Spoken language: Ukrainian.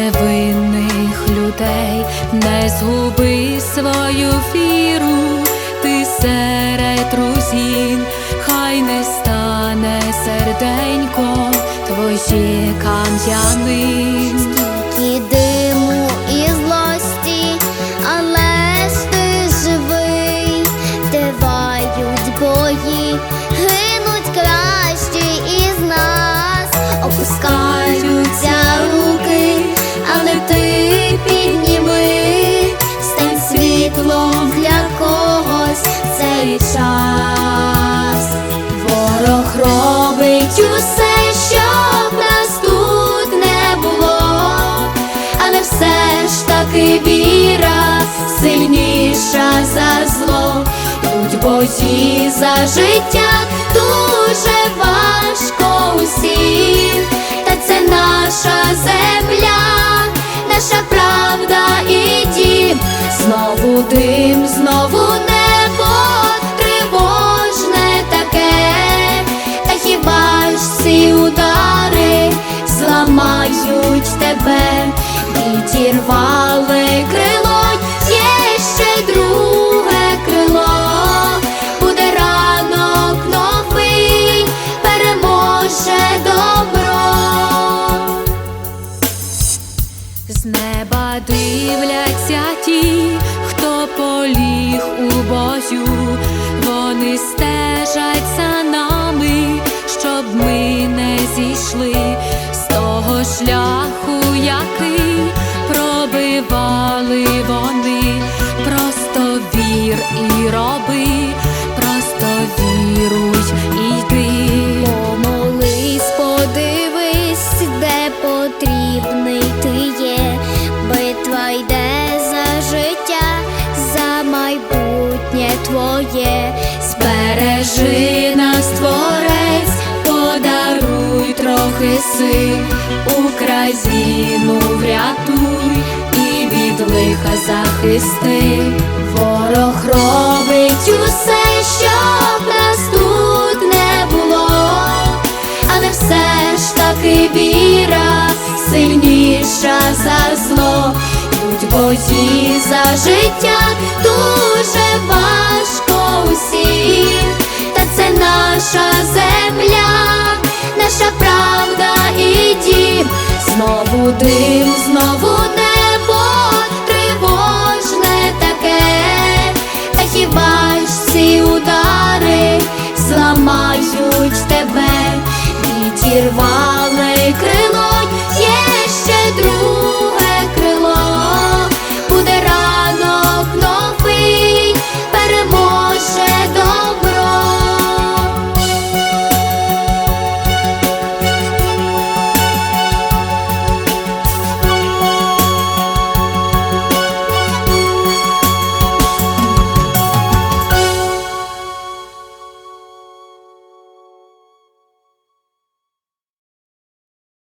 невинних людей, не згуби свою віру, ти серед руїн, хай не стане серденько твоє кам'яним. Гинуть кращі із нас, опускаються час. Ворог робить усе, щоб нас тут не було, але все ж таки віра сильніша за зло. Йдуть бої за життя дуже важко усім, та це наша земля, наша правда і дім, знову дим, знову З неба дивляться ті, хто поліг у бою, вони стежать за нами, щоб ми не зійшли з того шляху, який пробивали вони. Просто вір і роби, твоє. Збережи нас, творець, подаруй трохи сил, Україну врятуй і від лиха захисти. Ворог робить усе, щоб нас тут не було, але все ж таки віра сильніша за зло бої за життя дуже важко усім, та це наша земля, наша правда і дім, знову дим, знову небо тривожне таке, та хіба ж ці удари зламають тебе, відірвали.